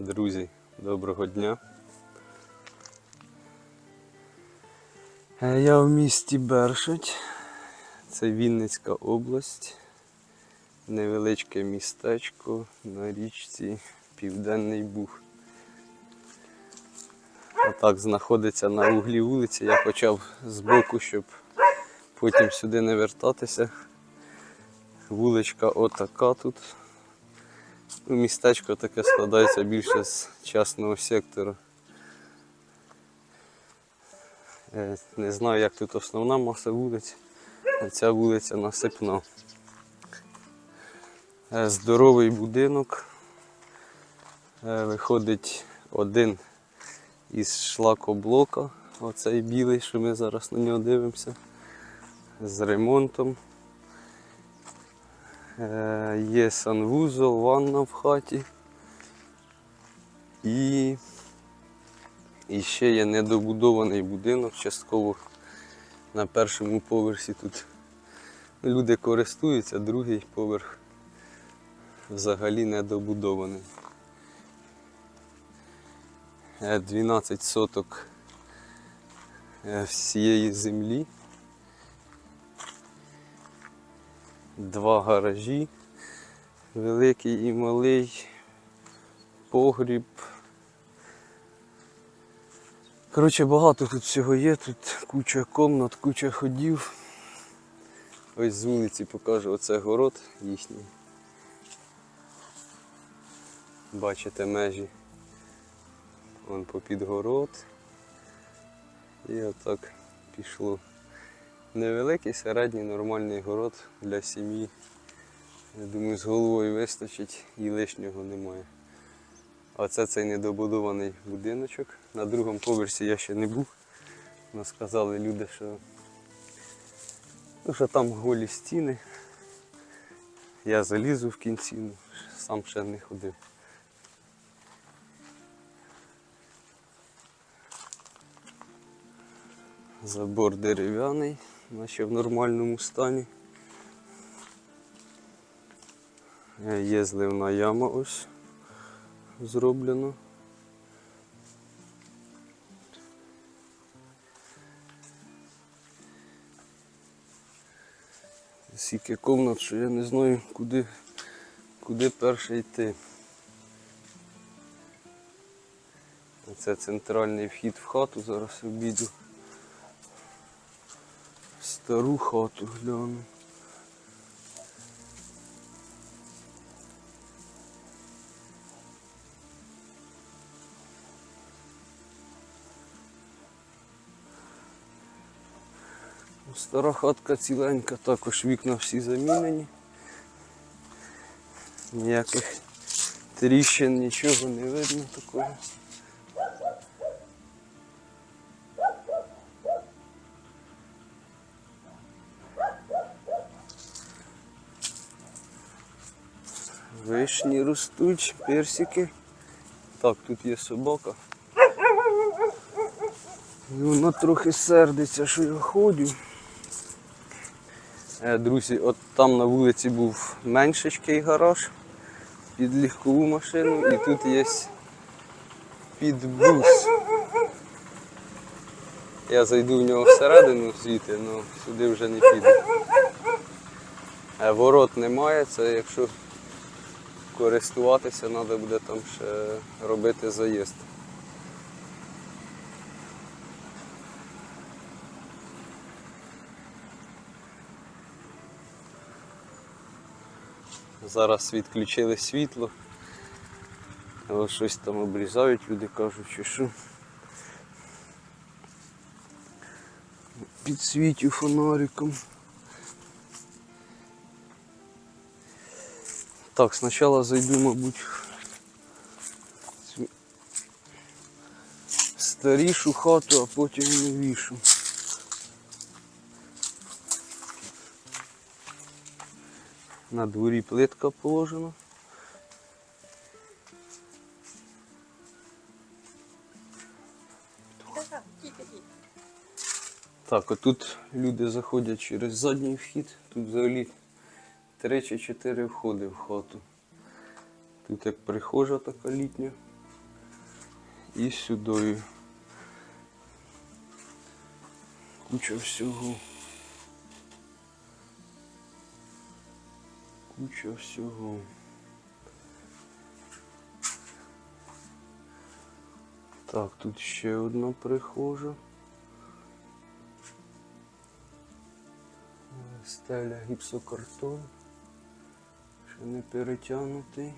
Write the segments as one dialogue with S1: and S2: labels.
S1: Друзі, доброго дня. Е, Я в місті Бершать. Це Вінницька область. Невеличке містечко на річці Південний Буг. Отак знаходиться на углі вулиці. Я почав з боку, щоб потім сюди не вертатися. Вуличка отака тут. Містечко таке складається більше з частного сектору. Е, Не знаю, як тут основна маса вулиць, а ця вулиця насипна. Е, Здоровий будинок. Е, Виходить один із шлакоблока, оцей білий, що ми зараз на нього дивимося, з ремонтом. Е, Є санвузол, ванна в хаті. І, і ще є недобудований будинок, частково на першому поверсі тут люди користуються, другий поверх взагалі недобудований. Е, 12 соток е, всієї землі. Два гаражі, великий і малий, погріб. Коротше, багато тут всього є, тут куча комнат, куча ходів. Ось з вулиці покажу, оце город їхній. Бачите межі. Вон попід город. І отак пішло. Невеликий, середній нормальний город для сім'ї. Я думаю, з головою вистачить і лишнього немає. А це цей недобудований будиночок. На другому поверсі я ще не був. Но сказали люди, що, ну, що там голі стіни. Я залізу в кінці, ну, сам ще не ходив. Забор дерев'яний, наче в нормальному стані. Е, Є зливна яма ось зроблена. Скільки комнат, що я не знаю, куди, куди перше йти. Це центральний вхід в хату, зараз обіду. Стару хату гляну. Стара хатка ціленька, також вікна всі замінені. Ніяких тріщин, нічого не видно такого. Вишні ростуть, персики. Так, тут є собака. І вона трохи сердиться, що я ходю. Е, Друзі, от там на вулиці був меншечкий гараж під легкову машину і тут є під бус. Я зайду в нього всередину звідти, але сюди вже не піду. Е, Ворот немає, це якщо користуватися, треба буде там ще робити заїзд. Зараз відключили світло. Але щось там обрізають, люди кажуть, чи що. Підсвітю фонариком. Так, спочатку зайду, мабуть, в цю старішу хату, а потім в новішу. На дворі плитка положена. Так, отут люди заходять через задній вхід. Тут взагалі три чи чотири входи в хату. Тут як прихожа така літня. і сюди. Куча всього. Куча всього. Так, тут ще одна прихожа. Стеля гіпсокартон. Не перетягнутий.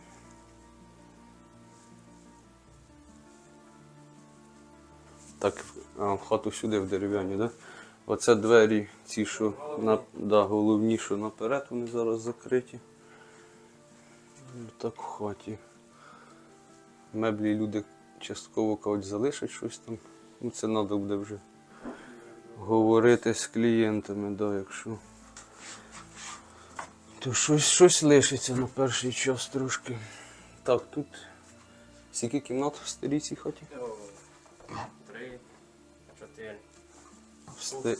S1: Так, а, в хату сюди в дерев'яні, да? Оце двері, ці, що на, да, головні, що наперед, вони зараз закриті. Ну, Так в хаті. Меблі люди частково кажуть, залишать щось там. Ну це треба буде вже говорити з клієнтами, да, якщо. То щось, щось лишиться на перший час трошки. Так, тут скільки кімнат в старій цій хаті?
S2: Три, чотири.
S1: В, ста-.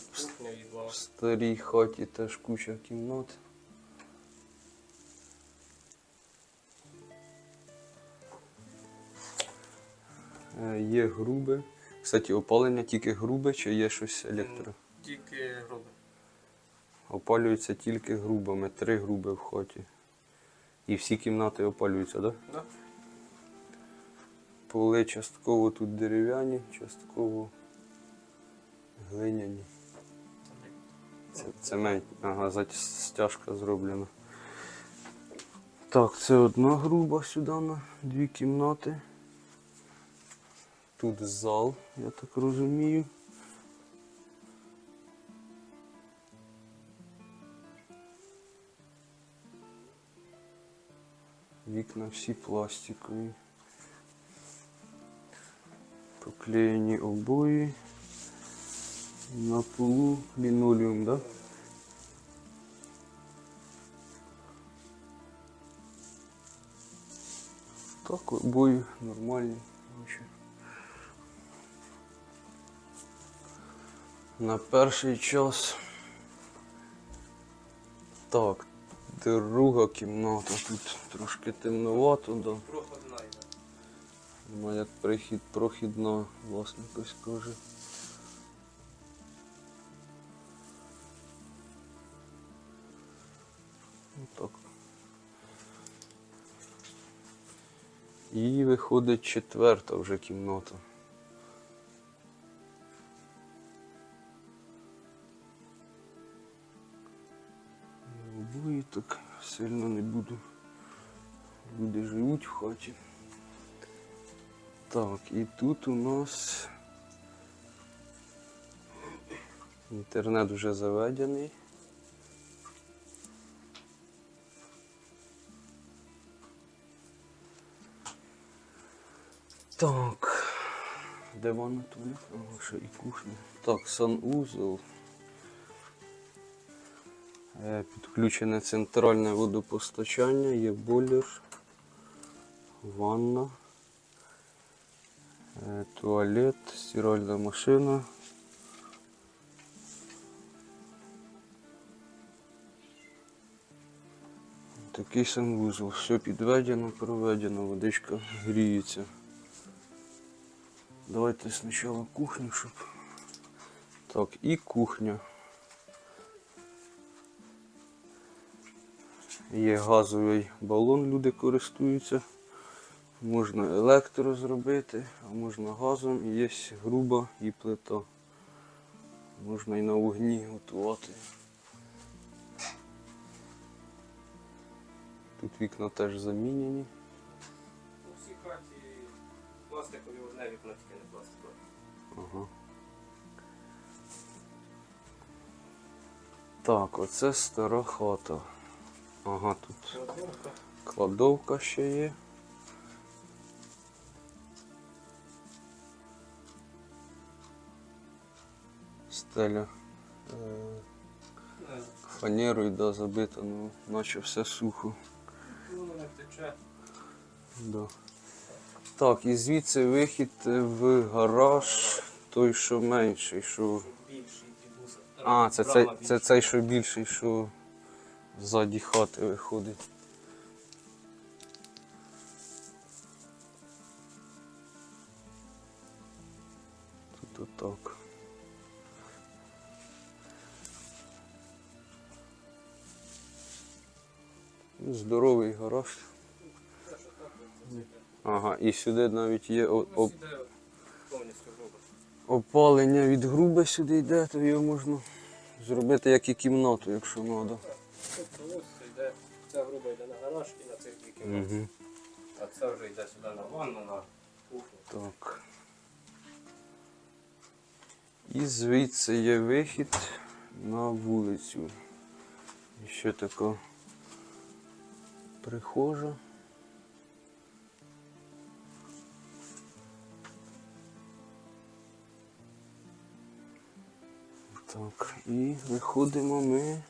S1: В старій хаті теж куча кімнат. Е, Є грубе. Кстати, опалення тільки грубе чи є щось електро?
S2: Тільки грубе.
S1: Опалюється тільки грубими, три груби в хаті. І всі кімнати опалюються, так? Да?
S2: Да?
S1: Поли частково тут дерев'яні, частково глиняні. Це цемент, ага, стяжка зроблена. Так, це одна груба сюди на дві кімнати. Тут зал, я так розумію. Вікна всі пластикові. Поклеєні обої. На полу лінолеум, да? Так, обої нормальні. нічого. На перший час. Так, друга кімната. Тут трошки темновато, да.
S2: Йде.
S1: Вона як прихід прохідна, власник ось каже. Ну так. І виходить четверта вже кімната. Так сильно не буду. Люди живуть в хаті. Так, і тут у нас інтернет вже заведений. Так. Де ванна туалет? Ага, ще і кухня. Так, санузел. Е, Підключене центральне водопостачання, є бойлер, ванна. Е, Туалет, стиральна машина. Такий санвузол. Все підведено, проведено, водичка гріється. Давайте спочатку кухню, щоб. Так, і кухня. Є газовий балон, люди користуються. Можна електро зробити, а можна газом і є груба і плита. Можна і на вогні готувати. Тут вікна теж замінені.
S2: У всій хаті пластикові одне вікно, тільки не пластикове.
S1: Ага. Так, оце стара хата. Ага, тут
S2: Кладовка.
S1: ще є. Стеля е, фанерою да, забита, ну наче все сухо.
S2: Воно не.
S1: Да. Так, і звідси вихід в гараж, той, що менший, що. А, це, цей, це цей, що більший, що ззаді хати виходить. Тут так. Ну, Здоровий гараж. Ага, і сюди навіть є о-
S2: сюди повністю
S1: опалення від груби сюди йде, то його можна зробити як і кімнату, якщо треба.
S2: На на цих дві кімнати.
S1: Угу.
S2: А це вже йде сюди на ванну, на кухню.
S1: Так. І звідси є вихід на вулицю. І ще така прихожа. Так, і виходимо ми.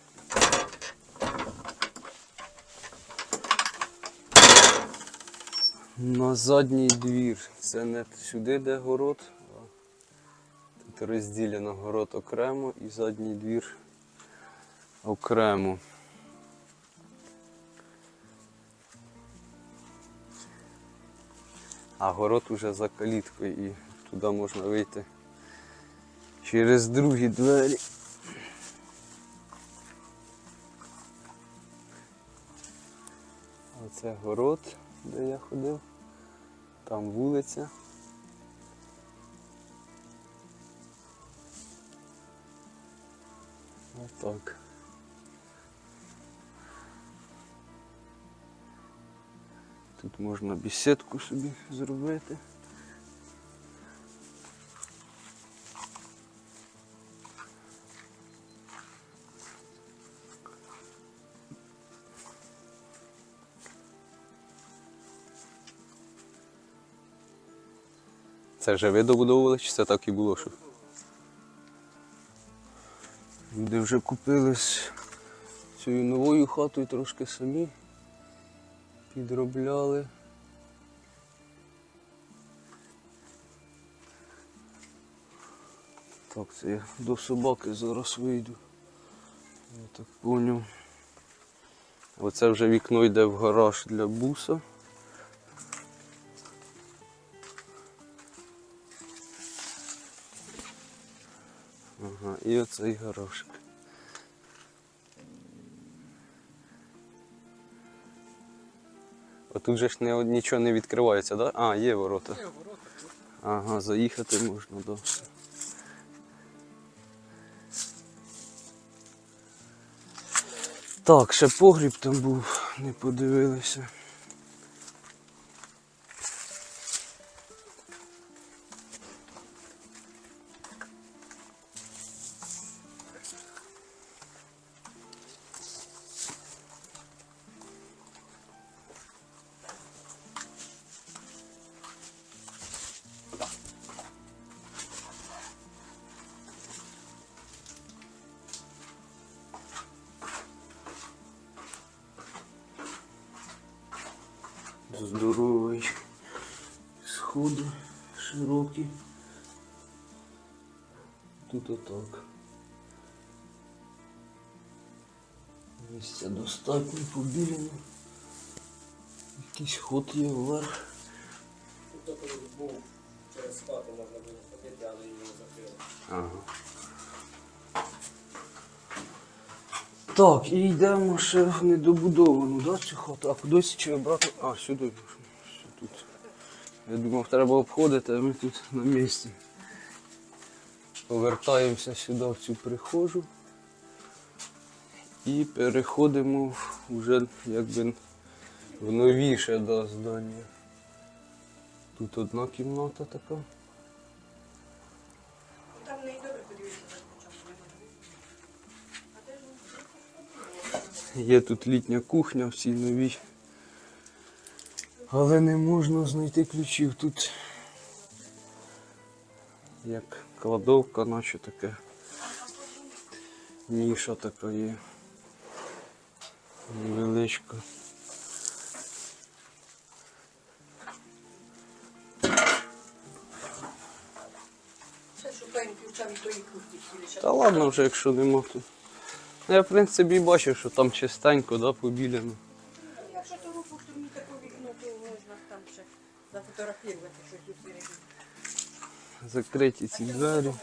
S1: На задній двір. Це не сюди, де город, а тут розділено город окремо і задній двір окремо. А город уже за каліткою і туди можна вийти через другі двері. Оце город, де я ходив. Там вулиця. Отак. Тут можна бісідку собі зробити. Це вже ви добудовували, чи це так і було? Що? Люди вже купили цією новою хатою трошки самі. Підробляли. Так, це я до собаки зараз вийду. Я так поняв. Оце вже вікно йде в гараж для буса. І оцей гаражик. Отут же ж не, нічого не відкривається, так? Да? А, є ворота.
S2: Є ворота тут.
S1: Ага, заїхати можна, да. Так, ще погріб там був, не подивилися. Здоровий. Сходи широкі. Тут отак. Місця достатньо побілено. Якийсь ход є вверх.
S2: Тут був через хату можна було ходити, але його закрили.
S1: Ага. Так, і йдемо ще в недобудовану, да, цю хату. А кудись чи обрати? А, сюди. Що тут? Я думав, треба обходити, а ми тут на місці. Повертаємося сюди в цю прихожу. І переходимо вже якби в новіше да, здання. Тут одна кімната така. Є тут літня кухня в цій новій. Але не можна знайти ключів. Тут як кладовка, наче таке. Ніша така є. Невеличка.
S3: Всі
S1: Та ладно вже, якщо нема, то. Я в принципі бачив, що там чистенько, да, побіляно.
S3: Якщо то руку, то мені таке вікно, то можна там ще зафотографувати щось середині.
S1: закриті ці двері.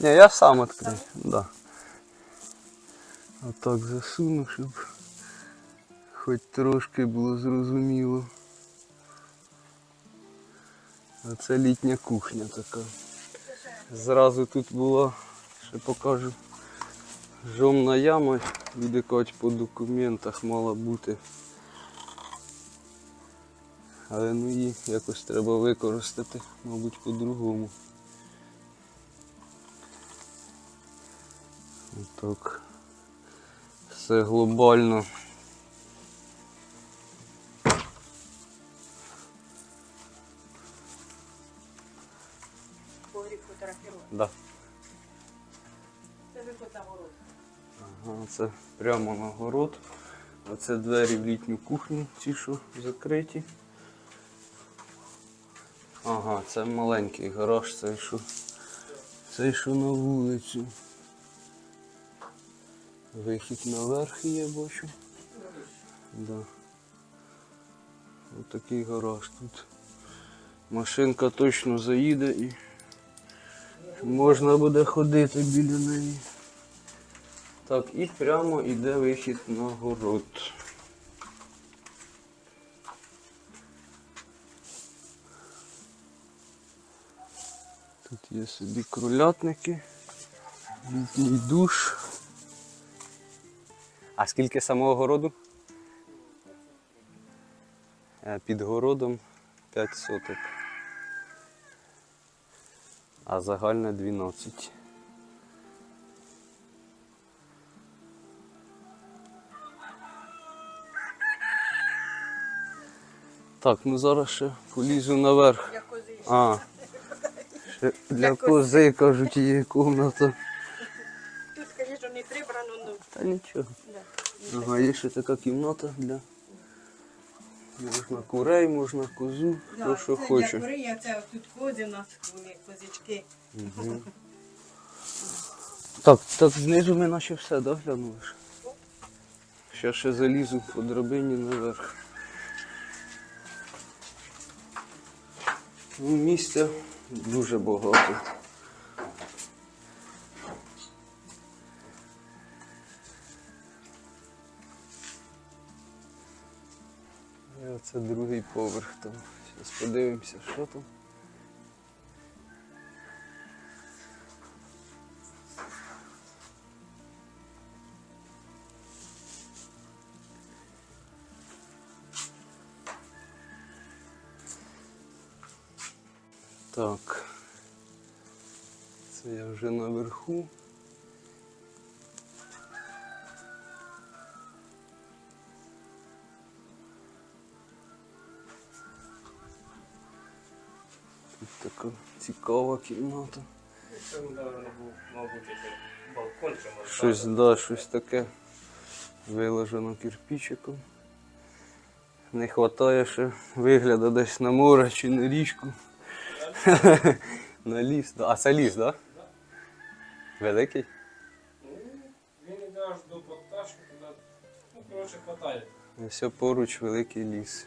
S1: Ні, я сам відкрию, да. Отак засуну, щоб хоч трошки було зрозуміло. А це літня кухня така. Зразу тут була, ще покажу, жомна яма, кажуть, по документах мала бути. Але ну її якось треба використати, мабуть, по-другому. Отак. Все глобально.
S3: Погріб фотографірувати.
S1: Да.
S3: Це
S1: прямо на город. Оце двері в літню кухню, ці що закриті. Ага, це маленький гараж, цей що. Цей що на вулицю. Вихід наверх є, бачу. Да. Ось гараж тут. Машинка точно заїде і можна буде ходити біля неї. Так, і прямо йде вихід на город. Тут є собі кролятники, літній душ. А скільки самого городу? Е, Під городом 5 соток. А загальне 12. Так, ну зараз ще полізу наверх.
S3: Я кози.
S1: А. Ще для кози, кажуть, є кімната.
S3: Тут, звісно, не прибрано, ну.
S1: Та нічого.
S3: Да.
S1: Ага, є ще така кімната для. Можна курей, можна козу, хто що
S3: це
S1: хоче.
S3: Для курей, а це тут кози у нас козички.
S1: Мгм. Так, так знизу ми наче все, да, глянули? ж? Ще ще залізу по драбині наверх. Місця дуже багато. І оце другий поверх там. Зараз подивимося, що там. Так. Це я вже наверху. Тут така цікава кімната.
S2: Це, напевно, був, мабуть, балкон чи може.
S1: Щось, да, щось таке виложено кирпичиком. Не вистачає ще вигляду десь на море чи на річку. На ліс. да. А це ліс, так? Великий?
S2: Ну, Він іде аж до туди, ну, коротше, хватає.
S1: Все поруч великий ліс.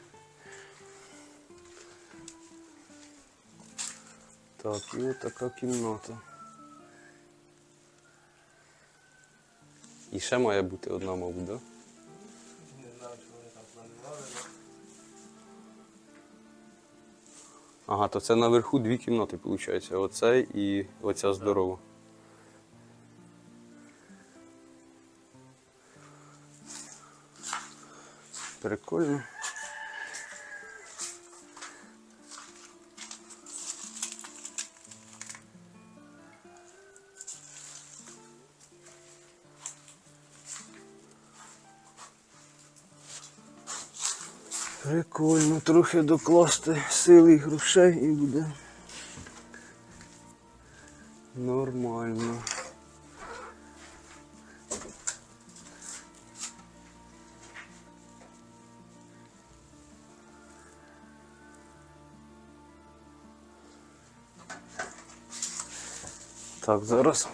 S1: Так, і от така кімната. І ще має бути одна, мабуть, так? Да? Ага, то це наверху дві кімнати, виходить. Оце і оця здорова. Прикольно. Прикольно, трохи докласти сили і грошей і буде. Нормально. Так, зараз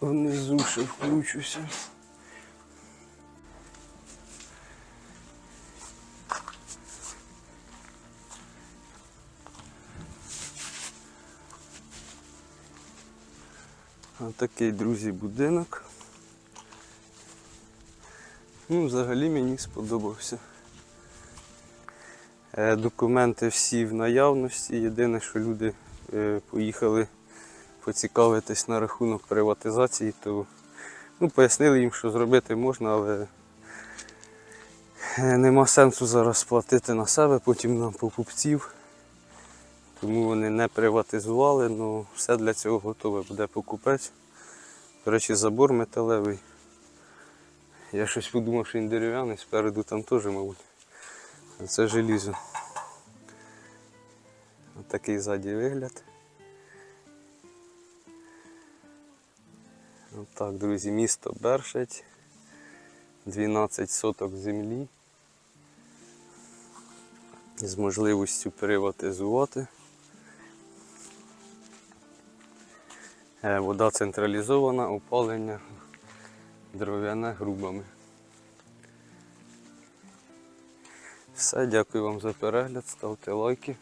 S1: внизу ще включуся. Отакий, друзі, будинок. Ну, взагалі мені сподобався. Е, Документи всі в наявності. Єдине, що люди е, поїхали поцікавитись на рахунок приватизації, то ну, пояснили їм, що зробити можна, але е, нема сенсу зараз платити на себе, потім на покупців. Тому вони не приватизували, але все для цього готове буде покупець. До речі, забор металевий. Я щось подумав, що він дерев'яний, спереду там теж, мабуть. Це желізо. Ось такий ззаді вигляд. Отак, друзі, місто Бершать. 12 соток землі. З можливістю приватизувати. Вода централізована, опалення дров'яне грубами. Все, дякую вам за перегляд, ставте лайки.